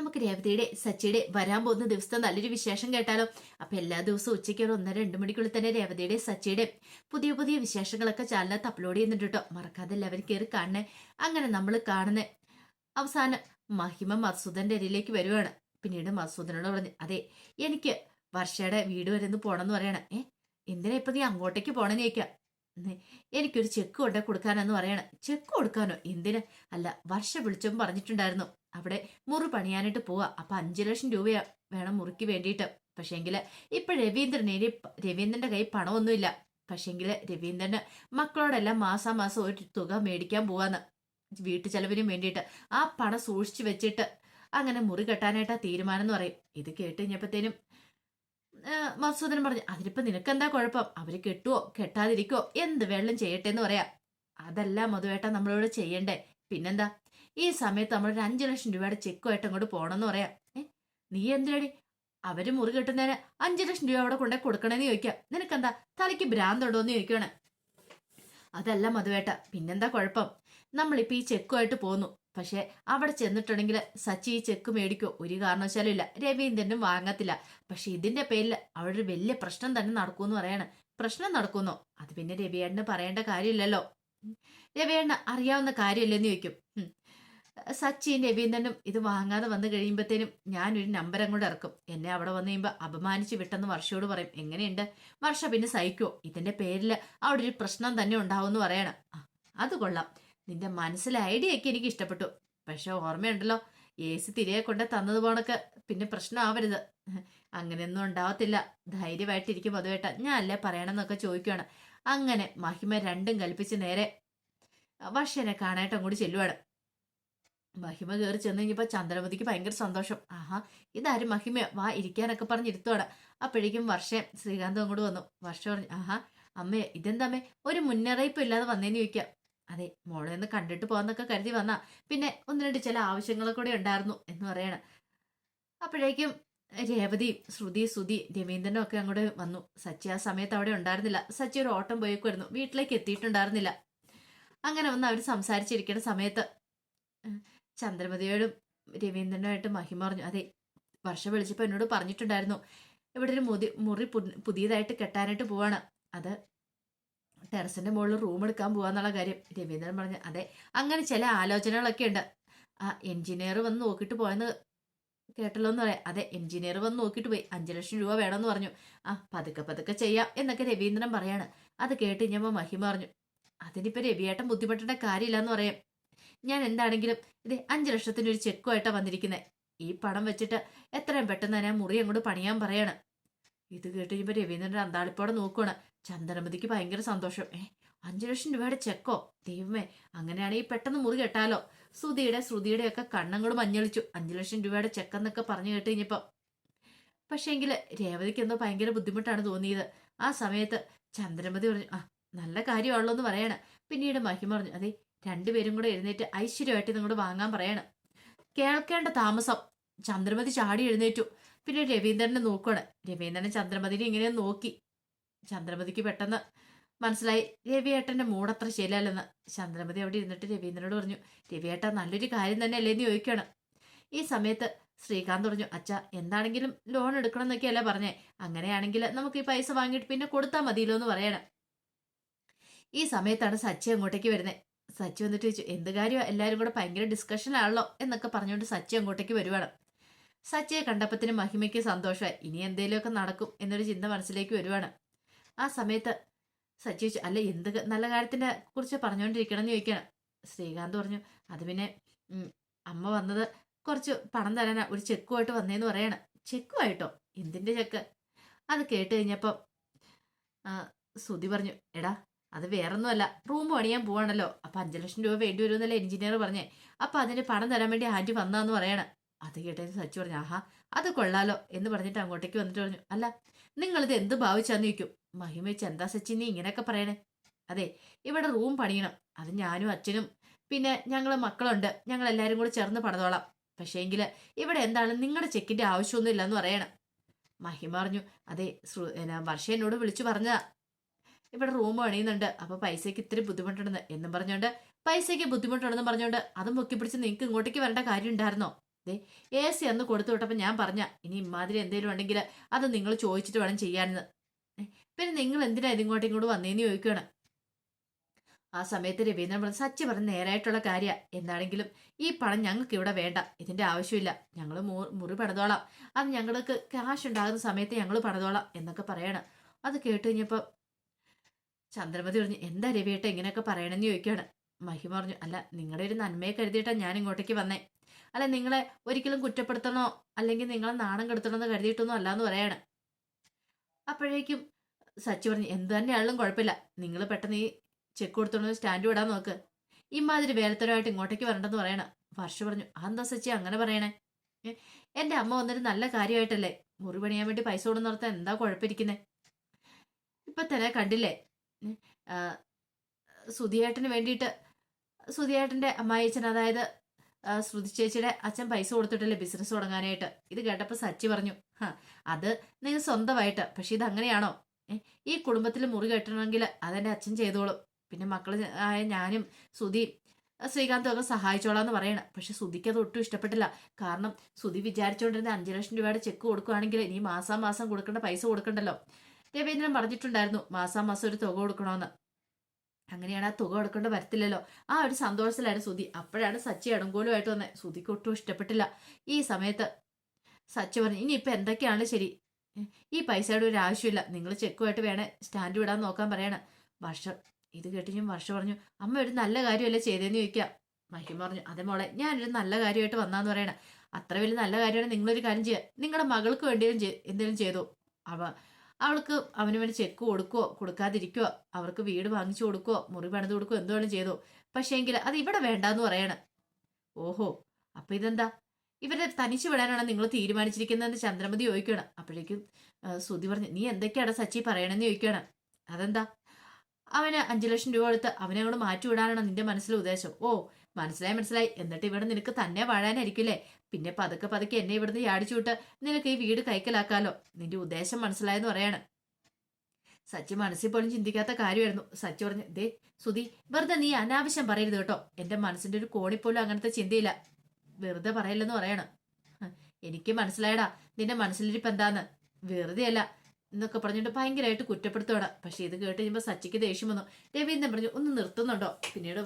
നമുക്ക് രേവതിയുടെ സച്ചിയുടെ വരാൻ പോകുന്ന ദിവസത്തെ നല്ലൊരു വിശേഷം കേട്ടാലോ? അപ്പൊ എല്ലാ ദിവസവും ഉച്ചയ്ക്ക് ഒരു ഒന്നര രണ്ട് മണിക്കുള്ളിൽ തന്നെ രേവതിയുടെ സച്ചിയുടെ പുതിയ പുതിയ വിശേഷങ്ങളൊക്കെ ചാനലിനകത്ത് അപ്ലോഡ് ചെയ്യുന്നുണ്ട് കേട്ടോ. മറക്കാതെ എല്ലാവരും കയറി കാണണേ. അങ്ങനെ നമ്മൾ കാണുന്ന അവസാനം മഹിമ മസൂദന്റെ അരിയിലേക്ക് വരുവാണ്. പിന്നീട് മസൂദനോട് പറഞ്ഞു അതെ എനിക്ക് വർഷയുടെ വീട് വരെ ഒന്ന് പോണെന്ന് പറയണം. എന്തിനാ ഇപ്പൊ നീ അങ്ങോട്ടേക്ക് പോണെന്ന് ചോദിക്കാം "നെ, എനിക്കൊരു ചെക്ക് കൊണ്ടേ കൊടുക്കാനെന്ന് പറയണം. ചെക്ക് കൊടുക്കാനോ? എന്തിന്? അല്ല വർഷ വിളിച്ചും പറഞ്ഞിട്ടുണ്ടായിരുന്നു. അവിടെ മുറി പണിയാനായിട്ട് പോവാ. അപ്പൊ അഞ്ചു ലക്ഷം രൂപയാ വേണം മുറിക്ക് വേണ്ടിയിട്ട്. പക്ഷേങ്കിൽ ഇപ്പൊ രവീന്ദ്രൻ രവീന്ദ്രന്റെ കയ്യിൽ പണമൊന്നുമില്ല. പക്ഷേങ്കിൽ രവീന്ദ്രന് മക്കളോടെല്ലാം മാസാ മാസം ഒരു തുക മേടിക്കാൻ പോവാന്ന്. വീട്ടു ചെലവിനും വേണ്ടിയിട്ട്. ആ പണം സൂക്ഷിച്ചു വെച്ചിട്ട് അങ്ങനെ മുറി കെട്ടാനായിട്ടാ തീരുമാനം എന്ന് പറയും. ഇത് കേട്ട് കഴിഞ്ഞപ്പോഴത്തേനും മസൂദൻ പറഞ്ഞു അതിനിപ്പോ നിനക്കെന്താ കുഴപ്പം? അവർ കെട്ടുവോ? കെട്ടാതിരിക്കോ എന്ത് വെള്ളം ചെയ്യട്ടെ എന്ന് പറയാ. അതല്ല മധുവേട്ട നമ്മളോട് ചെയ്യണ്ടേ. പിന്നെന്താ? ഈ സമയത്ത് നമ്മൾ ഒരു അഞ്ചു ലക്ഷം രൂപയുടെ ചെക്കുമായിട്ട് അങ്ങോട്ട് പോണെന്ന് പറയാം. ഏ നീ എന്തിനടി? അവർ മുറി കെട്ടുന്നതിന് അഞ്ചു ലക്ഷം രൂപ അവിടെ കൊണ്ടേ കൊടുക്കണമെന്ന് ചോദിക്കാം. നിനക്കെന്താ? തലയ്ക്ക് ഭ്രാന്തുണ്ടോന്ന് ചോദിക്കുകയാണ് അതല്ല മധുവേട്ട പിന്നെന്താ കുഴപ്പം? നമ്മളിപ്പോൾ ഈ ചെക്കുമായിട്ട് പോന്നു. പക്ഷെ അവിടെ ചെന്നിട്ടുണ്ടെങ്കിൽ സച്ചി ഈ ചെക്ക് മേടിക്കോ? ഒരു കാരണവശാലും ഇല്ല. രവീന്ദ്രനും വാങ്ങത്തില്ല. പക്ഷെ ഇതിന്റെ പേരിൽ അവിടെ ഒരു വലിയ പ്രശ്നം തന്നെ നടക്കുമെന്ന് പറയാണ്. പ്രശ്നം നടക്കുന്നോ? അത് പിന്നെ രവിയേട്ടന് പറയേണ്ട കാര്യമില്ലല്ലോ. രവിയേട്ടന് അറിയാവുന്ന കാര്യമില്ലെന്ന് ചോദിക്കും. സച്ചിൻ രവീന്ദ്രനും ഇത് വാങ്ങാതെ വന്നു കഴിയുമ്പോഴത്തേനും ഞാനൊരു നമ്പർ അങ്ങോട്ട് ഇറക്കും. എന്നെ അവിടെ വന്നു കഴിയുമ്പോൾ അപമാനിച്ച് വിട്ടെന്ന് വർഷയോട് പറയും. എങ്ങനെയുണ്ട്? വർഷ പിന്നെ സഹിക്കുമോ ഇതിന്റെ പേരിൽ അവിടെ ഒരു പ്രശ്നം തന്നെ ഉണ്ടാവും എന്ന് പറയണം അത് കൊള്ളാം. നിന്റെ മനസ്സിലെ ഐഡിയ ഒക്കെ എനിക്ക് ഇഷ്ടപ്പെട്ടു. പക്ഷെ ഓർമ്മയുണ്ടല്ലോ എ സി തിരികെ കൊണ്ട് തന്നത് പോണക്ക് പിന്നെ പ്രശ്നമാവരുത് അങ്ങനെയൊന്നും ഉണ്ടാവത്തില്ല. ധൈര്യമായിട്ടിരിക്കും അതുവേട്ട ഞാൻ അല്ലേ പറയണമെന്നൊക്കെ ചോദിക്കുകയാണ് അങ്ങനെ മഹിമ രണ്ടും കൽപ്പിച്ച് നേരെ വർഷനെ കാണായിട്ടും അങ്ങോട്ട് ചെല്ലുവാണ്. മഹിമ കയറി ചെന്ന് കഴിഞ്ഞപ്പോ ചന്ദ്രമതിക്ക് ഭയങ്കര സന്തോഷം. ആഹാ ഇതാരും മഹിമ വാ ഇരിക്കാനൊക്കെ പറഞ്ഞിരുത്തോടെ അപ്പോഴേക്കും വർഷം ശ്രീകാന്തം അങ്ങോട്ട് വന്നു. വർഷം പറഞ്ഞു ആഹാ അമ്മേ ഇതെന്താ അമ്മേ? ഒരു മുന്നറിയിപ്പ് ഇല്ലാതെ വന്നേന്ന് ചോദിക്കാം അതെ മോളെ ഒന്ന് കണ്ടിട്ട് പോകാന്നൊക്കെ കരുതി വന്നാ. പിന്നെ ഒന്ന് രണ്ട് ചില ആവശ്യങ്ങൾ കൂടെ ഉണ്ടായിരുന്നു എന്ന് പറയണ. അപ്പോഴേക്കും രേവതി ശ്രുതി സുതി രവീന്ദ്രനും ഒക്കെ അങ്ങോട്ട് വന്നു. സച്ചി ആ സമയത്ത് അവിടെ ഉണ്ടായിരുന്നില്ല. സച്ചി ഒരു ഓട്ടം പോയേക്കുമായിരുന്നു വീട്ടിലേക്ക് എത്തിയിട്ടുണ്ടായിരുന്നില്ല. അങ്ങനെ വന്ന് അവർ സംസാരിച്ചിരിക്കുന്ന സമയത്ത് ചന്ദ്രമതിയോടും രവീന്ദ്രനുമായിട്ട് മഹിമ പറഞ്ഞു. അതെ വർഷ വിളിച്ചപ്പോൾ എന്നോട് പറഞ്ഞിട്ടുണ്ടായിരുന്നു. ഇവിടെ ഒരു മുതി മുറി പുതിയതായിട്ട് കെട്ടാനായിട്ട് പോവാണ്. അത് ടെറസിന്റെ മുകളിൽ റൂം എടുക്കാൻ പോവാന്നുള്ള കാര്യം രവീന്ദ്രൻ പറഞ്ഞു. അതെ അങ്ങനെ ചില ആലോചനകളൊക്കെ ഉണ്ട്. ആ എഞ്ചിനീയർ വന്ന് നോക്കിയിട്ട് പോയെന്ന് കേട്ടല്ലോ എന്ന് പറയാം. അതെ എഞ്ചിനീയർ വന്ന് നോക്കിയിട്ട് പോയി. അഞ്ചു ലക്ഷം രൂപ വേണമെന്ന് പറഞ്ഞു. ആ പതുക്കെ പതുക്കെ ചെയ്യാം എന്നൊക്കെ രവീന്ദ്രൻ പറയാണ്. അത് കേട്ട് കഴിഞ്ഞപ്പോൾ മഹിമ പറഞ്ഞു. അതിനിപ്പോൾ രവിയേട്ടൻ ബുദ്ധിമുട്ടേണ്ട കാര്യമില്ല എന്ന് പറയാം. ഞാൻ എന്താണെങ്കിലും ഇത് അഞ്ചു ലക്ഷത്തിന്റെ ഒരു ചെക്കുമായിട്ടാണ് വന്നിരിക്കുന്നത് ഈ പണം വെച്ചിട്ട് എത്രയും പെട്ടെന്ന് തന്നെ മുറി അങ്ങോട്ട് പണിയാൻ പറയാണ്. ഇത് കേട്ട് കഴിയുമ്പോൾ രവീന്ദ്രൻ അന്താളിപ്പോടെ നോക്കുവാണ്. ചന്ദനമതിക്ക് ഭയങ്കര സന്തോഷം. ഏ അഞ്ചു ലക്ഷം രൂപയുടെ ചെക്കോ? ദൈവമേ അങ്ങനെയാണെങ്കിൽ പെട്ടെന്ന് മുറി കെട്ടാലോ? ശ്രുതിയുടെ ശ്രുതിയുടെ ഒക്കെ കണ്ണങ്ങളും മഞ്ഞളിച്ചു. അഞ്ചു ലക്ഷം രൂപയുടെ ചെക്കെന്നൊക്കെ പറഞ്ഞു കേട്ട് കഴിഞ്ഞപ്പോൾ പക്ഷേങ്കിൽ രേവതിക്ക് എന്തോ ഭയങ്കര ബുദ്ധിമുട്ടാണ് തോന്നിയത്. ആ സമയത്ത് ചന്ദ്രമതി പറഞ്ഞു ആ നല്ല കാര്യമാണല്ലോ എന്ന് പറയണം. പിന്നീട് മഹിമ പറഞ്ഞു അതെ രണ്ടുപേരും കൂടെ എഴുന്നേറ്റ് ഐശ്വര്യമായിട്ട് നിങ്ങളോട് വാങ്ങാൻ പറയണം. കേൾക്കേണ്ട താമസം. ചന്ദ്രമതി ചാടി എഴുന്നേറ്റു. പിന്നെ രവീന്ദ്രനെ നോക്കുകയാണ് രവീന്ദ്രനെ ചന്ദ്രമതിനെ ഇങ്ങനെ നോക്കി. ചന്ദ്രമതിക്ക് പെട്ടെന്ന് മനസ്സിലായി രവിയേട്ടന്റെ മൂടത്ര ശരിയല്ലെന്ന്. ചന്ദ്രമതി അവിടെ ഇരുന്നിട്ട് രവീന്ദ്രനോട് പറഞ്ഞു രവിയേട്ട നല്ലൊരു കാര്യം തന്നെ അല്ലേന്ന് ചോദിക്കുകയാണ് ഈ സമയത്ത് ശ്രീകാന്ത് പറഞ്ഞു അച്ഛ എന്താണെങ്കിലും ലോൺ എടുക്കണം എന്നൊക്കെയല്ലേ പറഞ്ഞേ. അങ്ങനെയാണെങ്കിൽ നമുക്ക് ഈ പൈസ വാങ്ങിയിട്ട് പിന്നെ കൊടുത്താൽ മതിയല്ലോ എന്ന് പറയണം. ഈ സമയത്താണ് സച്ചി അങ്ങോട്ടേക്ക് വരുന്നത് സച്ചി വന്നിട്ട് ചോദിച്ചു എന്ത് കാര്യമാണ് എല്ലാവരും കൂടെ ഭയങ്കര ഡിസ്കഷനാണല്ലോ എന്നൊക്കെ പറഞ്ഞുകൊണ്ട് സച്ചി അങ്ങോട്ടേക്ക് വരുവാണ്. സച്ചിയെ കണ്ടപ്പത്തിന് മഹിമയ്ക്ക് സന്തോഷമായി ഇനി എന്തേലുമൊക്കെ നടക്കും എന്നൊരു ചിന്ത മനസ്സിലേക്ക് വരുവാണ്. ആ സമയത്ത് സച്ചി ചോദിച്ചു അല്ല എന്ത് നല്ല കാര്യത്തിനെ കുറിച്ച് പറഞ്ഞുകൊണ്ടിരിക്കണം എന്ന് ചോദിക്കണം ശ്രീകാന്ത് പറഞ്ഞു അത് പിന്നെ അമ്മ വന്നത് കുറച്ച് പണം തരാനാ. ഒരു ചെക്കുമായിട്ട് വന്നേന്ന് പറയാണ്. ചെക്കുമായിട്ടോ? എന്തിന്റെ ചെക്ക്? അത് കേട്ട് കഴിഞ്ഞപ്പം സുതി പറഞ്ഞു എടാ അത് വേറൊന്നുമല്ല. റൂം പണിയാൻ പോവാണല്ലോ. അപ്പം അഞ്ച് ലക്ഷം രൂപ വേണ്ടി വരുമെന്നല്ലേ എഞ്ചിനീയർ പറഞ്ഞേ. അപ്പം അതിന് പണം തരാൻ വേണ്ടി ആന്റി വന്നാന്ന് പറയണ. അത് കേട്ടതിന് സച്ചു പറഞ്ഞു ആഹാ അത് കൊള്ളാലോ എന്ന് പറഞ്ഞിട്ട് അങ്ങോട്ടേക്ക് വന്നിട്ട് പറഞ്ഞു അല്ല നിങ്ങളിത് എന്ത് ഭാവിച്ചാന്ന് ചോദിക്കും. മഹിമ വെച്ച് എന്താ സച്ചിൻ നീ ഇങ്ങനെയൊക്കെ പറയണേ? അതെ ഇവിടെ റൂം പണിയണം. അത് ഞാനും അച്ഛനും പിന്നെ ഞങ്ങൾ മക്കളുണ്ട്. ഞങ്ങൾ എല്ലാവരും കൂടി ചേർന്ന് പണിതോളാം. പക്ഷേങ്കിൽ ഇവിടെ എന്താണ് നിങ്ങളുടെ ചെക്കിന്റെ ആവശ്യമൊന്നും ഇല്ലെന്ന് പറയണം. മഹിമ പറഞ്ഞു അതെ ശ്രു- വർഷ എന്നോട് വിളിച്ചു പറഞ്ഞതാ. ഇവിടെ റൂം പണിയുന്നുണ്ട്. അപ്പൊ പൈസയ്ക്ക് ഇത്തിരി ബുദ്ധിമുട്ടുണ്ടെന്ന് എന്നും പറഞ്ഞുകൊണ്ട് പൈസയ്ക്ക് ബുദ്ധിമുട്ടുണ്ടെന്ന് പറഞ്ഞുകൊണ്ട് അതും പൊക്കി നിങ്ങൾക്ക് ഇങ്ങോട്ടേക്ക് വരേണ്ട കാര്യം ഉണ്ടായിരുന്നോ ദേ എ സി അന്ന് കൊടുത്തു വിട്ടപ്പോൾ ഞാൻ പറഞ്ഞ ഇനി ഇമാതിരി എന്തെങ്കിലും ഉണ്ടെങ്കിൽ അത് നിങ്ങൾ ചോദിച്ചിട്ട് വേണം ചെയ്യാനെന്ന്. പിന്നെ നിങ്ങൾ എന്തിനാ ഇതിങ്ങോട്ടും ഇങ്ങോട്ട് വന്നേന്ന് ചോദിക്കുകയാണ് ആ സമയത്ത് രവീന്ദ്രൻ പറഞ്ഞു സച്ചി പറഞ്ഞ നേരായിട്ടുള്ള കാര്യ. എന്താണെങ്കിലും ഈ പണം ഞങ്ങൾക്ക് ഇവിടെ വേണ്ട. ഇതിന്റെ ആവശ്യമില്ല. ഞങ്ങൾ മുറി പണിതോളാം. അത് ഞങ്ങൾക്ക് ക്യാഷ് ഉണ്ടാകുന്ന സമയത്ത് ഞങ്ങൾ പണിതോളാം എന്നൊക്കെ പറയണം. അത് കേട്ട് കഴിഞ്ഞപ്പോൾ ചന്ദ്രമതി പറഞ്ഞു എന്താ രവിയേട്ട ഇങ്ങനെയൊക്കെ പറയണമെന്ന് ചോദിക്കുകയാണ് മഹിമ പറഞ്ഞു അല്ല നിങ്ങളുടെ ഒരു നന്മയെ കരുതിയിട്ടാണ് ഞാൻ ഇങ്ങോട്ടേക്ക് വന്നേ. അല്ല നിങ്ങളെ ഒരിക്കലും കുറ്റപ്പെടുത്തണോ? അല്ലെങ്കിൽ നിങ്ങളെ നാണം കെടുത്തണമെന്ന് കരുതിയിട്ടൊന്നും അല്ലാന്ന് പറയാണ്. അപ്പോഴേക്കും സച്ചി പറഞ്ഞു എന്ത് തന്നെയാണെങ്കിലും കുഴപ്പമില്ല. നിങ്ങൾ പെട്ടെന്ന് ഈ ചെക്ക് കൊടുത്തോണ്ട് സ്റ്റാൻഡ് വിടാൻ നോക്ക്. ഇമാതിരി വേലത്തരമായിട്ട് ഇങ്ങോട്ടേക്ക് വരണ്ടെന്ന് പറയണം. വർഷ പറഞ്ഞു അതെന്താ സച്ചി അങ്ങനെ പറയണേ? എന്റെ അമ്മ വന്നൊരു നല്ല കാര്യമായിട്ടല്ലേ? മുറി പണിയാൻ വേണ്ടി പൈസ കൊണ്ടു നിർത്താൻ എന്താ കുഴപ്പമിരിക്കുന്നേ? ഇപ്പൊ തന്നെ കണ്ടില്ലേ? സുധിയേട്ടന് വേണ്ടിയിട്ട് സുധിയേട്ടന്റെ അമ്മായിച്ചൻ അതായത് ശ്രുതി ചേച്ചിയുടെ അച്ഛൻ പൈസ കൊടുത്തിട്ടല്ലേ ബിസിനസ് തുടങ്ങാനായിട്ട്? ഇത് കേട്ടപ്പോൾ സച്ചി പറഞ്ഞു അത് നിങ്ങൾ സ്വന്തമായിട്ട് പക്ഷെ ഇത് അങ്ങനെയാണോ? ഈ കുടുംബത്തിൽ മുറി കെട്ടണമെങ്കിൽ അതെന്റെ അച്ഛൻ ചെയ്തോളും. പിന്നെ മക്കൾ ആയ ഞാനും സുധി ശ്രീകാന്തും ഒക്കെ സഹായിച്ചോളാന്ന് പറയണം. പക്ഷെ സുധിക്ക് അത് ഒട്ടും ഇഷ്ടപ്പെട്ടില്ല. കാരണം സുധി വിചാരിച്ചുകൊണ്ടിരുന്ന അഞ്ചു ലക്ഷം രൂപയുടെ ചെക്ക് കൊടുക്കുകയാണെങ്കിൽ ഇനി മാസാ മാസം കൊടുക്കേണ്ട പൈസ കൊടുക്കണ്ടല്ലോ. രവീന്ദ്രൻ പറഞ്ഞിട്ടുണ്ടായിരുന്നു മാസാം മാസം ഒരു തുക കൊടുക്കണമെന്ന് അങ്ങനെയാണ് ആ തുക കൊടുക്കേണ്ട വരത്തില്ലല്ലോ. ആ ഒരു സന്തോഷത്തിലായിരുന്നു സുധി. അപ്പോഴാണ് സച്ചി ഇടങ്കോലുമായിട്ട് വന്നത് സുധിക്ക് ഒട്ടും ഇഷ്ടപ്പെട്ടില്ല. ഈ സമയത്ത് സച്ചി പറഞ്ഞു ഇനിയിപ്പോൾ എന്തൊക്കെയാണ് ശരി? ഈ പൈസയുടെ ഒരു ആവശ്യമില്ല. നിങ്ങൾ ചെക്കുമായിട്ട് വേണേ സ്റ്റാൻഡ് വിടാൻ നോക്കാൻ പറയണം. വർഷം ഇത് കേട്ട് ഞാൻ വർഷം പറഞ്ഞു അമ്മ ഒരു നല്ല കാര്യമല്ലേ ചെയ്തതെന്ന് ചോദിക്കാം? മഹിമ പറഞ്ഞു അതെ മോളെ ഞാനൊരു നല്ല കാര്യമായിട്ട് വന്നാന്ന് പറയണ. അത്ര വലിയ നല്ല കാര്യമാണ് നിങ്ങളൊരു കാര്യം ചെയ്യുക നിങ്ങളുടെ മകൾക്ക് വേണ്ടിയും എന്തെങ്കിലും ചെയ്തു? അവ അവൾക്ക് അവന് വേണ്ടി ചെക്ക് കൊടുക്കുവോ? കൊടുക്കാതിരിക്കുവോ? അവർക്ക് വീട് വാങ്ങിച്ചു കൊടുക്കുവോ? മുറി പണിത് കൊടുക്കുവോ? എന്തുവേണം ചെയ്തു? പക്ഷേങ്കിൽ അത് ഇവിടെ വേണ്ടാന്ന് പറയണം. ഓഹോ അപ്പൊ ഇതെന്താ? ഇവരെ തനിച്ചു വിടാനാണ് നിങ്ങൾ തീരുമാനിച്ചിരിക്കുന്നതെന്ന് ചന്ദ്രമതി ചോദിക്കണം അപ്പോഴേക്കും സുതി പറഞ്ഞു നീ എന്തൊക്കെയാണ് സച്ചി പറയണെന്ന് ചോദിക്കണം അതെന്താ? അവന് അഞ്ചു ലക്ഷം രൂപ കൊടുത്ത് അവനെ അങ്ങോട്ട് മാറ്റി വിടാനാണ് നിന്റെ മനസ്സിലെ ഉദ്ദേശം? ഓ മനസ്സിലായി മനസ്സിലായി. എന്നിട്ട് ഇവിടെ നിനക്ക് തന്നെ വാഴാനായിരിക്കില്ലേ പിന്നെ പതുക്കെ പതുക്കെ എന്നെ ഇവിടുന്ന് യാടിച്ചു വിട്ട് നിനക്ക് ഈ വീട് കൈക്കലാക്കാലോ. നിന്റെ ഉദ്ദേശം മനസ്സിലായെന്ന് പറയാണ്. സച്ചി മനസ്സിൽ പോലും ചിന്തിക്കാത്ത കാര്യമായിരുന്നു. സച്ചി പറഞ്ഞു ദേ സുധി വെറുതെ നീ അനാവശ്യം പറയരുത് കേട്ടോ. എന്റെ മനസ്സിന്റെ ഒരു കോണിപ്പോലും അങ്ങനത്തെ ചിന്തയില്ല. വെറുതെ പറയില്ലെന്ന് പറയണം. എനിക്ക് മനസ്സിലായടാ. നിന്റെ മനസ്സിലിരിപ്പ് എന്താന്ന്? വെറുതെയല്ല എന്നൊക്കെ പറഞ്ഞിട്ട് ഭയങ്കരമായിട്ട് കുറ്റപ്പെടുത്തോടാ പക്ഷെ ഇത് കേട്ട് കഴിയുമ്പോൾ സച്ചിക്ക് ദേഷ്യം വന്നു. രവീന്ദ്രൻ പറഞ്ഞു ഒന്ന് നിർത്തുന്നുണ്ടോ? പിന്നീട്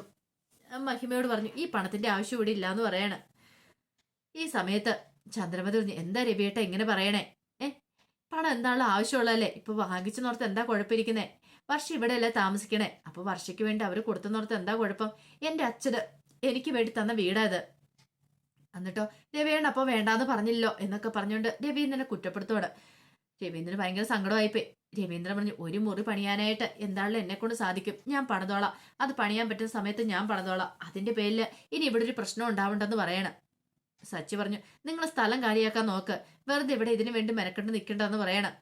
മഹിമയോട് പറഞ്ഞു ഈ പണത്തിന്റെ ആവശ്യം ഇവിടെ ഇല്ലാന്ന് പറയാണ്. ഈ സമയത്ത് ചന്ദ്രമതി പറഞ്ഞു എന്താ രവിയേട്ട എങ്ങനെ പറയണേ? ഏ പണം എന്താണല്ലോ ആവശ്യമുള്ളതല്ലേ? ഇപ്പൊ വാങ്ങിച്ചു നോർത്ത് എന്താ കുഴപ്പമിരിക്കുന്നേ? വർഷ ഇവിടെയല്ലേ താമസിക്കണേ? അപ്പൊ വർഷയ്ക്ക് വേണ്ടി അവർ കൊടുത്തു നോർത്ത് എന്താ കുഴപ്പം? എന്റെ അച്ഛന് എനിക്ക് വേണ്ടി തന്ന വീടാ ഇത്. എന്നിട്ടോ രവിയേണ്ട അപ്പൊ വേണ്ടാന്ന് പറഞ്ഞില്ലോ എന്നൊക്കെ പറഞ്ഞുകൊണ്ട് രവീന്ദ്രനെ കുറ്റപ്പെടുത്തോട് രവീന്ദ്രന് ഭയങ്കര സങ്കടമായിപ്പോയി. രവീന്ദ്രൻ പറഞ്ഞു ഒരു മുറി പണിയാനായിട്ട് എന്താണല്ലോ എന്നെ കൊണ്ട് സാധിക്കും. ഞാൻ പണിതോളാം. അത് പണിയാൻ പറ്റുന്ന സമയത്ത് ഞാൻ പണിതോളാം. അതിന്റെ പേരിൽ ഇനി ഇവിടെ ഒരു പ്രശ്നം ഉണ്ടാവണ്ടെന്ന് പറയണം. സച്ചി പറഞ്ഞു നിങ്ങൾ സ്ഥലം കാലിയാക്കാൻ നോക്ക്. വെറുതെ ഇവിടെ ഇതിനു വേണ്ടി മെനക്കെട്ട് നിൽക്കണ്ടെന്ന് പറയണം.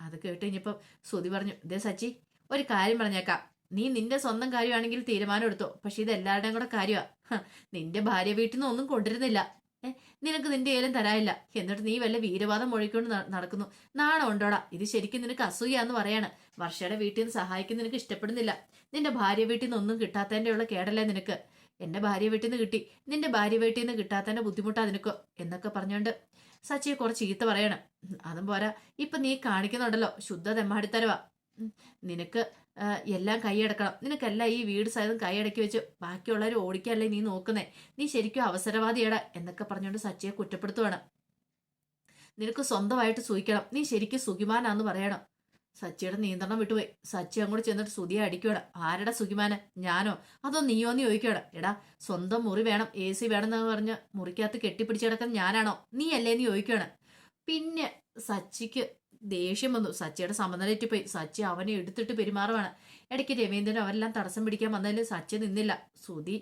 അത് കേട്ട് കഴിഞ്ഞപ്പോൾ സുതി പറഞ്ഞു ഇതേ സച്ചി ഒരു കാര്യം പറഞ്ഞേക്കാം. നീ നിന്റെ സ്വന്തം കാര്യമാണെങ്കിൽ തീരുമാനം എടുത്തോ. പക്ഷെ ഇത് എല്ലാവരുടെയും കൂടെ കാര്യമാണ് നിന്റെ ഭാര്യ വീട്ടിൽ നിന്ന് ഒന്നും കൊണ്ടുവരുന്നില്ല. ഏ നിനക്ക് നിന്റെ ഏലം തരാനില്ല. എന്നിട്ട് നീ വല്ല വീരവാദം മൊഴിക്കൊണ്ട് നടക്കുന്നു. നാണം ഉണ്ടോടാ? ഇത് ശരിക്കും നിനക്ക് അസൂയാന്ന് പറയാണ്. വർഷയുടെ വീട്ടിൽ നിന്ന് സഹായിക്കുന്ന നിനക്ക് ഇഷ്ടപ്പെടുന്നില്ല. നിന്റെ ഭാര്യ വീട്ടിൽ നിന്ന് ഒന്നും കിട്ടാത്തതിന്റെ ഉള്ള കേടല്ലേ നിനക്ക്? എന്റെ ഭാര്യ വീട്ടിൽ നിന്ന് കിട്ടി. നിന്റെ ഭാര്യ വീട്ടിൽ നിന്ന് കിട്ടാത്തതിന്റെ ബുദ്ധിമുട്ടാ നിനക്ക് എന്നൊക്കെ പറഞ്ഞുകൊണ്ട് സച്ചിയെ കുറച്ച് ചീത്ത പറയണം. അതും പോരാ. ഇപ്പൊ നീ കാണിക്കുന്നുണ്ടല്ലോ. ശുദ്ധ തെമ്മാടിത്തരവാ. നിനക്ക് എല്ലാം കൈയടക്കണം. നിനക്കെല്ലാം ഈ വീട് സഹിതം കൈയടക്കി വെച്ച് ബാക്കിയുള്ളവർ ഓടിക്കല്ലേ നീ നോക്കുന്നേ? നീ ശരിക്കും അവസരവാദിയടാ എന്നൊക്കെ പറഞ്ഞുകൊണ്ട് സച്ചിയെ കുറ്റപ്പെടുത്തുവാണ്. നിനക്ക് സ്വന്തമായിട്ട് സൂഹിക്കണം. നീ ശരിക്കും സുഖിമാനാന്ന് പറയണം. സച്ചിയുടെ നിയന്ത്രണം വിട്ടുപോയി. സച്ചി അങ്ങോട്ട് ചെന്നിട്ട് സുതിയെ അടിക്കണം ആരുടെ സുഖിമാന്? ഞാനോ? അതോ നീയോ നീ ചോദിക്കണം എടാ സ്വന്തം മുറി വേണം. എ സി വേണം എന്ന് പറഞ്ഞ് മുറിക്കകത്ത് കെട്ടിപ്പിടിച്ച് കിടക്കുന്ന ഞാനാണോ? നീ അല്ലേ നീ ചോദിക്കണം പിന്നെ സച്ചിക്ക് ദേഷ്യം വന്നു. സച്ചിയുടെ സമനിലയിട്ട് പോയി സച്ചി അവനെ എടുത്തിട്ട് പെരുമാറുവാണ്. ഇടയ്ക്ക് രവീന്ദ്രൻ അവരെല്ലാം തടസ്സം പിടിക്കാൻ വന്നതിൽ സച്ചി നിന്നില്ല. സുധി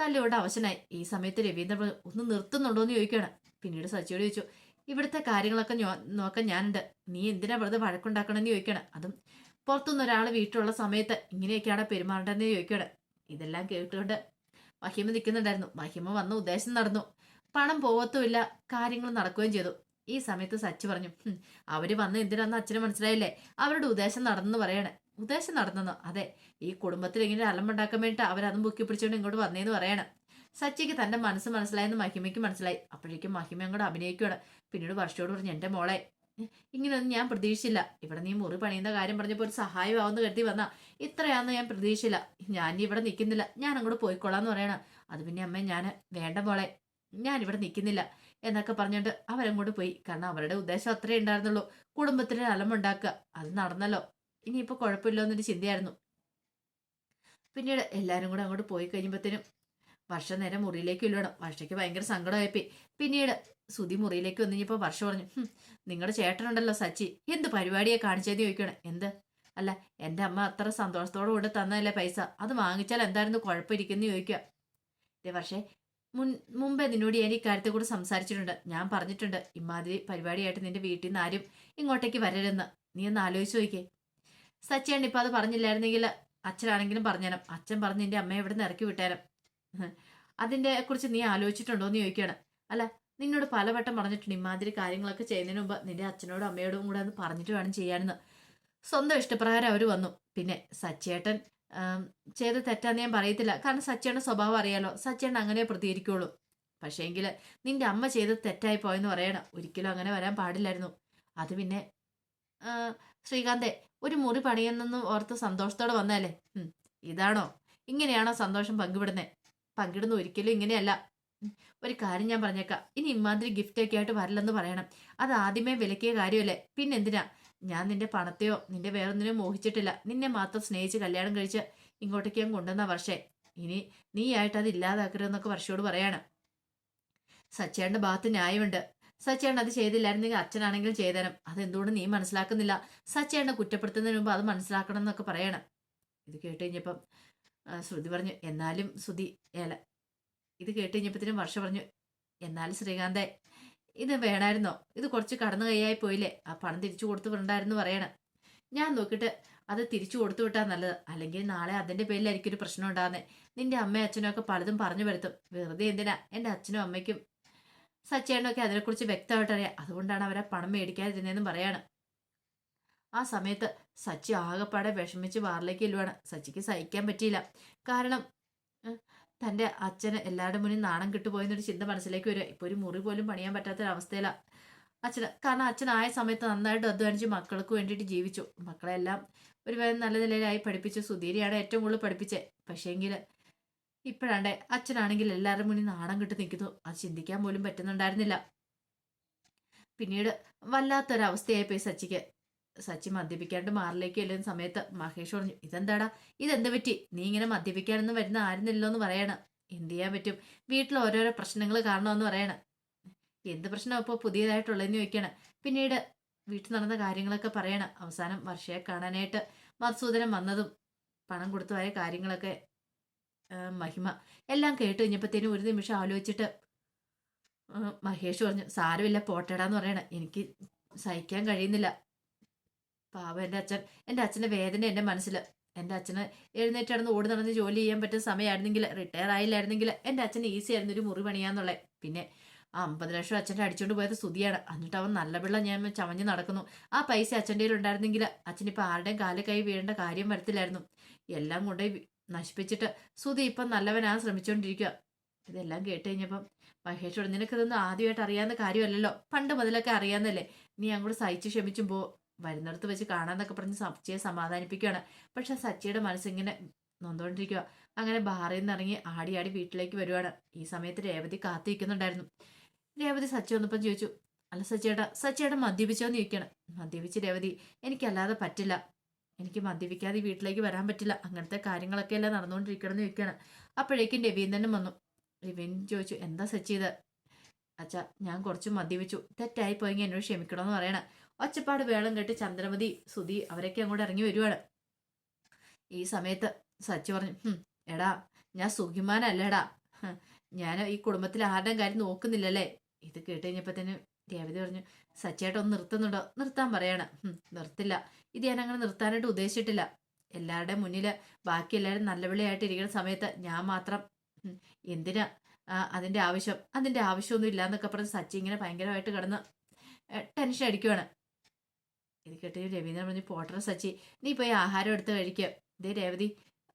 തല്ലോട് അവശനായി. ഈ സമയത്ത് രവീന്ദ്രൻ ഒന്ന് നിർത്തുന്നുണ്ടോ എന്ന് ചോദിക്കുകയാണ്. പിന്നീട് സച്ചിയോട് ചോദിച്ചു ഇവിടുത്തെ കാര്യങ്ങളൊക്കെ നോക്കാൻ ഞാനുണ്ട്. നീ എന്തിനാ വെറുതെ വഴക്കുണ്ടാക്കണമെന്ന് ചോദിക്കണം അതും പുറത്തുനിന്ന് ഒരാൾ വീട്ടിലുള്ള സമയത്ത് ഇങ്ങനെയൊക്കെയാണ് പെരുമാറേണ്ടതെന്ന് ചോദിക്കണം ഇതെല്ലാം കേട്ടുകൊണ്ട് മഹിമ നിൽക്കുന്നുണ്ടായിരുന്നു. മഹിമ വന്ന ഉദ്ദേശം നടന്നു. പണം പോവത്തുമില്ല കാര്യങ്ങൾ നടക്കുകയും ചെയ്തു. ഈ സമയത്ത് സച്ചി പറഞ്ഞു അവർ വന്ന് എന്തിനാന്ന് അച്ഛന് മനസ്സിലായില്ലേ? അവരുടെ ഉദ്ദേശം നടന്നെന്ന് പറയണേ. ഉദ്ദേശം നടന്നെന്നോ? അതെ ഈ കുടുംബത്തിൽ ഇങ്ങനെ അലമ്പുണ്ടാക്കാൻ വേണ്ടിട്ട് അവരതും ബുക്കി പിടിച്ചുകൊണ്ട് ഇങ്ങോട്ട് വന്നേന്ന് പറയണം. സച്ചിക്ക് തന്റെ മനസ്സ് മനസ്സിലായെന്ന് മഹിമയ്ക്ക് മനസ്സിലായി. അപ്പോഴേക്കും മഹിമ അങ്ങോട്ട് അഭിനയിക്കുകയാണ് പിന്നീട് വർഷയോട് പറഞ്ഞു എന്റെ മോളെ ഇങ്ങനെയൊന്നും ഞാൻ പ്രതീക്ഷിച്ചില്ല. ഇവിടെ നീ മുറി പണിയുന്ന കാര്യം പറഞ്ഞപ്പോൾ ഒരു സഹായമാവെന്ന് കരുതി വന്നാ. ഇത്രയാന്ന് ഞാൻ പ്രതീക്ഷിച്ചില്ല. ഞാൻ ഇവിടെ നിൽക്കുന്നില്ല. ഞാൻ അങ്ങോട്ട് പോയിക്കോളാന്ന് പറയണം. അത് പിന്നെ അമ്മ ഞാൻ വേണ്ട മോളെ. ഞാൻ ഇവിടെ നിൽക്കുന്നില്ല. എന്നൊക്കെ പറഞ്ഞിട്ട് അവരങ്ങോട്ട് പോയി. കാരണം അവരുടെ ഉദ്ദേശം അത്രേ ഉണ്ടായിരുന്നുള്ളൂ. കുടുംബത്തിന് അലമുണ്ടാക്കുക അത് നടന്നല്ലോ. ഇനിയിപ്പോൾ കുഴപ്പമില്ലോ എന്നൊരു ചിന്തയായിരുന്നു. പിന്നീട് എല്ലാവരും കൂടെ അങ്ങോട്ട് പോയി കഴിയുമ്പോഴത്തേനും വർഷം നേരെ മുറിയിലേക്ക് ഇല്ലണം വർഷയ്ക്ക് ഭയങ്കര സങ്കടമായിപ്പോയി. പിന്നീട് സുതി മുറിയിലേക്ക് വന്നു കഴിഞ്ഞപ്പോൾ വർഷ പറഞ്ഞു നിങ്ങളുടെ ചേട്ടനുണ്ടല്ലോ സച്ചി. എന്ത് പരിപാടിയെ കാണിച്ചതെന്ന് ചോദിക്കണം. എന്ത്? അല്ല എന്റെ അമ്മ അത്ര സന്തോഷത്തോടെ കൊണ്ട് തന്നതല്ലേ പൈസ. അത് വാങ്ങിച്ചാൽ എന്തായിരുന്നു കുഴപ്പമിരിക്കുന്നു ചോദിക്കുക. ഇതേ പക്ഷേ മുൻ മുമ്പേ നിന്നോട് ഞാൻ ഈ കാര്യത്തെ കൂടെ സംസാരിച്ചിട്ടുണ്ട്. ഞാൻ പറഞ്ഞിട്ടുണ്ട് ഇമാതിരി പരിപാടിയായിട്ട് നിന്റെ വീട്ടിൽ നിന്ന് ആരും ഇങ്ങോട്ടേക്ക് വരരുതെന്ന്. നീ ഒന്ന് ആലോചിച്ച് നോക്കിയേ. സച്ചിയാണ് ഇപ്പം അത് പറഞ്ഞില്ലായിരുന്നെങ്കിൽ അച്ഛനാണെങ്കിലും പറഞ്ഞേരം അച്ഛൻ പറഞ്ഞ് നിന്റെ അമ്മയെ ഇവിടെ നിന്ന് ഇറക്കി വിട്ടേരം അതിന്റെ കുറിച്ച് നീ ആലോചിച്ചിട്ടുണ്ടോ എന്ന് ചോദിക്കുകയാണ്. അല്ല നിന്നോട് പലവട്ടം പറഞ്ഞിട്ടുണ്ട് ഇമാതിരി കാര്യങ്ങളൊക്കെ ചെയ്യുന്നതിന് മുമ്പ് നിന്റെ അച്ഛനോടും അമ്മയോടും കൂടെ ഒന്ന് പറഞ്ഞിട്ട് വേണം ചെയ്യാനെന്ന്. സ്വന്തം ഇഷ്ടപ്രകാരം അവർ വന്നു. പിന്നെ സച്ചേട്ടൻ ചെയ്ത് തെറ്റാന്ന് ഞാൻ പറയത്തില്ല. കാരണം സച്ചേണ്ട സ്വഭാവം അറിയാലോ. സച്ചേണ്ട അങ്ങനെ പ്രതികരിക്കുള്ളൂ. പക്ഷേങ്കിൽ നിന്റെ അമ്മ ചെയ്ത് തെറ്റായി പോയെന്ന് പറയണം. ഒരിക്കലും അങ്ങനെ വരാൻ പാടില്ലായിരുന്നു. അത് പിന്നെ ശ്രീകാന്തേ ഒരു മുറി പണിയെന്നൊന്നും ഓർത്ത് സന്തോഷത്തോടെ വന്നാലേ ഇതാണോ? ഇങ്ങനെയാണോ സന്തോഷം പങ്കിടുന്നത് പങ്കിടുന്ന ഒരിക്കലും ഇങ്ങനെയല്ല. ഒരു കാര്യം ഞാൻ പറഞ്ഞേക്കാം. ഇനി ഇമാതിരി ഗിഫ്റ്റൊക്കെ ആയിട്ട് വരില്ലെന്ന് പറയണം. അത് ആദ്യമേ വിലക്കിയ കാര്യമല്ലേ? പിന്നെന്തിനാ ഞാൻ നിന്റെ പണത്തെയോ നിന്റെ വേറൊന്നിനെയോ മോഹിച്ചിട്ടില്ല. നിന്നെ മാത്രം സ്നേഹിച്ച് കല്യാണം കഴിച്ച് ഇങ്ങോട്ടേക്ക് ഞാൻ കൊണ്ടുവന്ന വർഷേ. ഇനി നീ ആയിട്ട് അത് ഇല്ലാതാക്കരുതെന്നൊക്കെ വർഷയോട് പറയാണ്. സച്ചേട്ടന്റെ ഭാഗത്ത് ന്യായമുണ്ട്. സച്ചേട്ടൻ അത് ചെയ്തില്ലായിരുന്നെങ്കിൽ അച്ഛനാണെങ്കിലും ചെയ്തേരം അതെന്തുകൊണ്ട് നീ മനസ്സിലാക്കുന്നില്ല? സച്ചേട്ടനെ കുറ്റപ്പെടുത്തുന്നതിന് മുമ്പ് അത് മനസ്സിലാക്കണം എന്നൊക്കെ പറയണം. ഇത് കേട്ട് കഴിഞ്ഞപ്പം ശ്രുതി പറഞ്ഞു എന്നാലും ശ്രുതി ഏല. ഇത് കേട്ട് കഴിഞ്ഞപ്പത്തിനും വർഷ പറഞ്ഞു എന്നാലും ശ്രീകാന്തെ ഇത് വേണമായിരുന്നോ ഇത് കുറച്ച് കടന്നു കൈയായി പോയില്ലേ? ആ പണം തിരിച്ചു കൊടുത്തു വിടണ്ടായിരുന്നു പറയണം. ഞാൻ നോക്കിയിട്ട് അത് തിരിച്ചു കൊടുത്തു വിട്ടാൽ നല്ലത്. അല്ലെങ്കിൽ നാളെ അതിന്റെ പേരിലായിരിക്കും ഒരു പ്രശ്നം ഉണ്ടാകുന്നത് നിന്റെ അമ്മയും അച്ഛനും ഒക്കെ പലതും പറഞ്ഞു വരുത്തും. വെറുതെ എന്തിനാ? എന്റെ അച്ഛനും അമ്മയ്ക്കും സച്ചേട്ടനൊക്കെ അതിനെക്കുറിച്ച് വ്യക്തമായിട്ട് അറിയാം. അതുകൊണ്ടാണ് അവരെ പണം മേടിക്കാതിരുന്നതെന്നും പറയാണ്. ആ സമയത്ത് സച്ചി ആകെപ്പാടെ വിഷമിച്ച് വാറിലേക്ക് ഇല്ലുവാണ് സച്ചിക്ക് സഹിക്കാൻ പറ്റിയില്ല. കാരണം തന്റെ അച്ഛന് എല്ലാവരുടെ മുന്നിൽ നാണം കിട്ടുപോയെന്നൊരു ചിന്ത മനസ്സിലേക്ക് വരിക. ഇപ്പോൾ ഒരു മുറി പോലും പണിയാൻ പറ്റാത്തൊരവസ്ഥയിലാണ് അച്ഛന്. കാരണം അച്ഛനായ സമയത്ത് നന്നായിട്ട് അധ്വാനിച്ച് മക്കൾക്ക് വേണ്ടിയിട്ട് ജീവിച്ചു. മക്കളെല്ലാം ഒരു നല്ല നിലയിലായി പഠിപ്പിച്ചു സുധീരിയാണ് ഏറ്റവും കൂടുതൽ പഠിപ്പിച്ചത് പക്ഷേങ്കിൽ ഇപ്പോഴാണ്ടേ അച്ഛനാണെങ്കിൽ എല്ലാവരുടെ മുന്നിൽ നാണം കിട്ടി നിൽക്കുന്നു. അത് ചിന്തിക്കാൻ പോലും പറ്റുന്നുണ്ടായിരുന്നില്ല. പിന്നീട് വല്ലാത്തൊരവസ്ഥയായി പോയി സച്ചിക്ക്. സച്ചി മദ്യപിക്കാണ്ട് മാറിലേക്ക് ചെല്ലുന്ന സമയത്ത് മഹേഷ് പറഞ്ഞു ഇതെന്താടാ? ഇതെന്ത് പറ്റി? നീ ഇങ്ങനെ മദ്യപിക്കാനൊന്നും വരുന്ന ആരുന്നില്ലോ എന്ന് പറയണം. എന്ത് ചെയ്യാൻ പറ്റും? വീട്ടിൽ ഓരോരോ പ്രശ്നങ്ങൾ കാരണമെന്ന് പറയണം. എന്ത് പ്രശ്നം ഇപ്പോൾ പുതിയതായിട്ടുള്ളതെന്ന് ചോദിക്കണം. പിന്നീട് വീട്ടിൽ നടന്ന കാര്യങ്ങളൊക്കെ പറയണം. അവസാനം വർഷയെ കാണാനായിട്ട് മധുസൂദനം വന്നതും പണം കൊടുത്തു പോയ കാര്യങ്ങളൊക്കെ മഹിമ എല്ലാം കേട്ട് കഴിഞ്ഞപ്പോഴത്തേനും ഒരു നിമിഷം ആലോചിച്ചിട്ട് മഹേഷ് പറഞ്ഞു സാരമില്ല പോട്ടേടാന്ന് പറയണം. എനിക്ക് സഹിക്കാൻ കഴിയുന്നില്ല. പാവം എന്റെ അച്ഛൻ എന്റെ അച്ഛന്റെ വേദന എന്റെ മനസ്സിൽ. എന്റെ അച്ഛന് എഴുന്നേറ്റ് നടന്ന് ഓടി നടന്ന് ജോലി ചെയ്യാൻ പറ്റുന്ന സമയമായിരുന്നെങ്കിൽ റിട്ടയർ ആയില്ലായിരുന്നെങ്കിൽ എന്റെ അച്ഛന് ഈസി ആയിരുന്നു ഒരു മുറി പണിയാന്നുള്ളത് പിന്നെ ആ അമ്പത് ലക്ഷം അച്ഛന്റെ അടിച്ചുകൊണ്ട് പോയത് സ്തുതിയാണ് എന്നിട്ട് അവൻ നല്ല പിള്ള ഞാൻ ചമഞ്ഞ് നടക്കുന്നു. ആ പൈസ അച്ഛന്റെ ഉണ്ടായിരുന്നെങ്കിൽ അച്ഛനിപ്പോൾ ആരുടെയും കാലിൽ കൈ വീഴേണ്ട കാര്യം വരത്തില്ലായിരുന്നു. എല്ലാം കൊണ്ട് നശിപ്പിച്ചിട്ട് സുധി ഇപ്പം നല്ലവനാ ശ്രമിച്ചുകൊണ്ടിരിക്കുക. ഇതെല്ലാം കേട്ട് കഴിഞ്ഞപ്പം മഹേഷോട് നിനക്കിതൊന്നും ആദ്യമായിട്ട് അറിയാവുന്ന കാര്യമല്ലല്ലോ. പണ്ട് മുതലൊക്കെ അറിയാവുന്നല്ലേ നീ അങ്ങോട്ട് സഹിച്ച് പോ. വരുന്നിടത്ത് വെച്ച് കാണാന്നൊക്കെ പറഞ്ഞ് സച്ചിയെ സമാധാനിപ്പിക്കുകയാണ്. പക്ഷെ സച്ചിയുടെ മനസ്സിങ്ങനെ നൊന്തുകൊണ്ടിരിക്കുക അങ്ങനെ ബാറിൽ നിന്ന് ഇറങ്ങി ആടി ആടി വീട്ടിലേക്ക് വരുവാണ്. ഈ സമയത്ത് രേവതി കാത്തിരിക്കുന്നുണ്ടായിരുന്നു. രേവതി സച്ചി വന്നപ്പോൾ ചോദിച്ചു അല്ല സച്ചിയേട്ടാ സച്ചിയേട്ടൻ മദ്യപിച്ചോന്ന് ചോദിക്കണം. മദ്യപിച്ച് രേവതി എനിക്കല്ലാതെ പറ്റില്ല. എനിക്ക് മദ്യപിക്കാതെ വീട്ടിലേക്ക് വരാൻ പറ്റില്ല. അങ്ങനത്തെ കാര്യങ്ങളൊക്കെ എല്ലാം നടന്നുകൊണ്ടിരിക്കണം എന്ന് ചോദിക്കുകയാണ് അപ്പോഴേക്കും രവീന്ദ്രനും വന്നു. രവീന്ദ്രൻ ചോദിച്ചു എന്താ സച്ചി ഇത്? അച്ഛാ ഞാൻ കുറച്ച് മദ്യപിച്ചു. തെറ്റായി പോയെങ്കിൽ എന്നോട് ക്ഷമിക്കണമെന്ന് പറയണം. ഒച്ചപ്പാട് വേളം കെട്ടി ചന്ദ്രമതി സുധി അവരൊക്കെ അങ്ങോട്ട് ഇറങ്ങി വരുവാണ്. ഈ സമയത്ത് സച്ചി പറഞ്ഞു എടാ ഞാൻ സുഖിമാനല്ലേടാ. ഞാൻ ഈ കുടുംബത്തിൽ ആരുടെയും കാര്യം നോക്കുന്നില്ലല്ലേ? ഇത് കേട്ട് തന്നെ രേവതി പറഞ്ഞു സച്ചിയായിട്ട് ഒന്ന് നിർത്തുന്നുണ്ടോ? നിർത്താൻ പറയണം. "ഹും, നിർത്തില്ല. ഇത് ഞാൻ അങ്ങനെ നിർത്താനായിട്ട് ഉദ്ദേശിച്ചിട്ടില്ല. എല്ലാവരുടെയും മുന്നിൽ ബാക്കി എല്ലാവരും നല്ല വിളിയായിട്ട് ഇരിക്കുന്ന സമയത്ത് ഞാൻ മാത്രം എന്തിനാ അതിന്റെ ആവശ്യം? അതിന്റെ ആവശ്യമൊന്നും ഇല്ല എന്നൊക്കെ പറഞ്ഞ് സച്ചി ഇങ്ങനെ ഭയങ്കരമായിട്ട് കിടന്ന് ടെൻഷൻ അടിക്കുവാണ്. ഇത് കേട്ട് രവീന്ദ്രൻ പറഞ്ഞു പോട്ടറ സച്ചി നീ പോയി ആഹാരം എടുത്ത് കഴിക്കുക ഇതേ രേവതി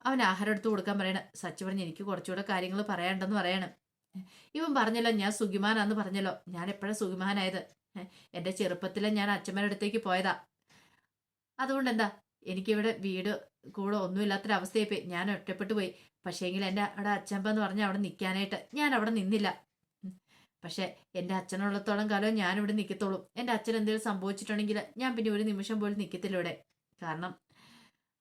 അവൻ ആഹാരം എടുത്ത് കൊടുക്കാൻ പറയണം. സച്ചി പറഞ്ഞ് എനിക്ക് കുറച്ചുകൂടെ കാര്യങ്ങൾ പറയാനുണ്ടെന്ന് പറയണം. ഇവൻ പറഞ്ഞല്ലോ ഞാൻ സുഖിമാനാന്ന് പറഞ്ഞല്ലോ. ഞാൻ എപ്പോഴാണ് സുഖിമാനായത്? എന്റെ ചെറുപ്പത്തിലെ ഞാൻ അച്ഛമ്മയുടെ അടുത്തേക്ക് പോയതാ. അതുകൊണ്ട് എന്താ എനിക്കിവിടെ വീട് കൂടെ ഒന്നുമില്ലാത്തൊരവസ്ഥയായിപ്പോയി. ഞാൻ ഒറ്റപ്പെട്ടു പോയി പക്ഷേങ്കിൽ എന്റെ അവിടെ അച്ഛമ്മ എന്ന് പറഞ്ഞാൽ അവിടെ നിൽക്കാനായിട്ട് ഞാൻ അവിടെ നിന്നില്ല. പക്ഷേ എന്റെ അച്ഛനുള്ളത്തോളം കാലം ഞാനിവിടെ നിൽക്കത്തോളും എന്റെ അച്ഛൻ എന്തെങ്കിലും സംഭവിച്ചിട്ടുണ്ടെങ്കിൽ ഞാൻ പിന്നെ ഒരു നിമിഷം പോലും നിൽക്കത്തില്ല ഇവിടെ. കാരണം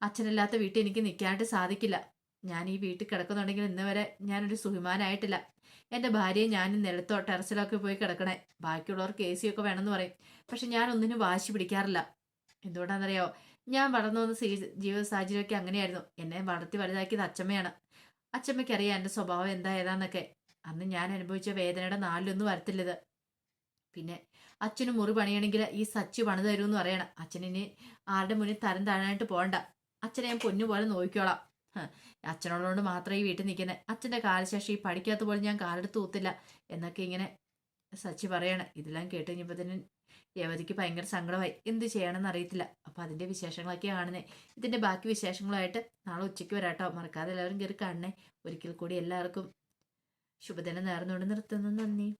അച്ഛനില്ലാത്ത വീട്ടിൽ എനിക്ക് നിൽക്കാനായിട്ട് സാധിക്കില്ല. ഞാൻ ഈ വീട്ടിൽ കിടക്കുന്നുണ്ടെങ്കിൽ ഇന്ന് വരെ ഞാനൊരു സുഹിമാനായിട്ടില്ല എന്റെ ഭാര്യയെ ഞാൻ നിലത്തോ ടെറസിലൊക്കെ പോയി കിടക്കണേ. ബാക്കിയുള്ളവർക്ക് എ സി ഒക്കെ വേണമെന്ന് പറയും. പക്ഷെ ഞാൻ ഒന്നിനും വാശി പിടിക്കാറില്ല. എന്തുകൊണ്ടാണെന്നറിയോ ഞാൻ വളർന്നു വന്ന ജീവിത സാഹചര്യമൊക്കെ അങ്ങനെയായിരുന്നു. എന്നെ വളർത്തി വലുതാക്കിയത് അച്ഛമ്മയാണ്. അച്ചമ്മയ്ക്ക് അറിയാം എന്റെ സ്വഭാവം എന്താ ഏതാന്നൊക്കെ. അന്ന് ഞാൻ അനുഭവിച്ച വേദനയുടെ നാലിലൊന്നും വരത്തില്ലത്. പിന്നെ അച്ഛന് മുറി പണിയണമെങ്കിൽ ഈ സച്ചി പണിത് തരുമെന്ന് പറയണം. അച്ഛനിനി ആരുടെ മുന്നിൽ തരം താഴാനായിട്ട് പോകണ്ട. അച്ഛനെ ഞാൻ പൊന്നു പോലെ നോക്കിക്കോളാം. അച്ഛനുള്ളതുകൊണ്ട് മാത്രമേ ഈ വീട്ടിൽ നിൽക്കുന്നത് അച്ഛന്റെ കാലശേഷം ഈ പഠിക്കാത്ത പോലെ ഞാൻ കാലെടുത്ത് ഊത്തില്ല എന്നൊക്കെ ഇങ്ങനെ സച്ചി പറയണം. ഇതെല്ലാം കേട്ട് കഴിഞ്ഞപ്പോൾ തന്നെ രേവതിക്ക് ഭയങ്കര സങ്കടമായി. എന്ത് ചെയ്യണമെന്ന് അറിയത്തില്ല. അപ്പം അതിന്റെ വിശേഷങ്ങളൊക്കെ കാണുന്നത് ഇതിന്റെ ബാക്കി വിശേഷങ്ങളുമായിട്ട് നാളെ ഉച്ചയ്ക്ക് വരാട്ടോ. മറക്കാതെ എല്ലാവരും കയറി കാണണേ ഒരിക്കൽ കൂടി എല്ലാവർക്കും ശുഭദിനം നേർന്നുകൊണ്ട് നിർത്തുന്നു. നന്ദി.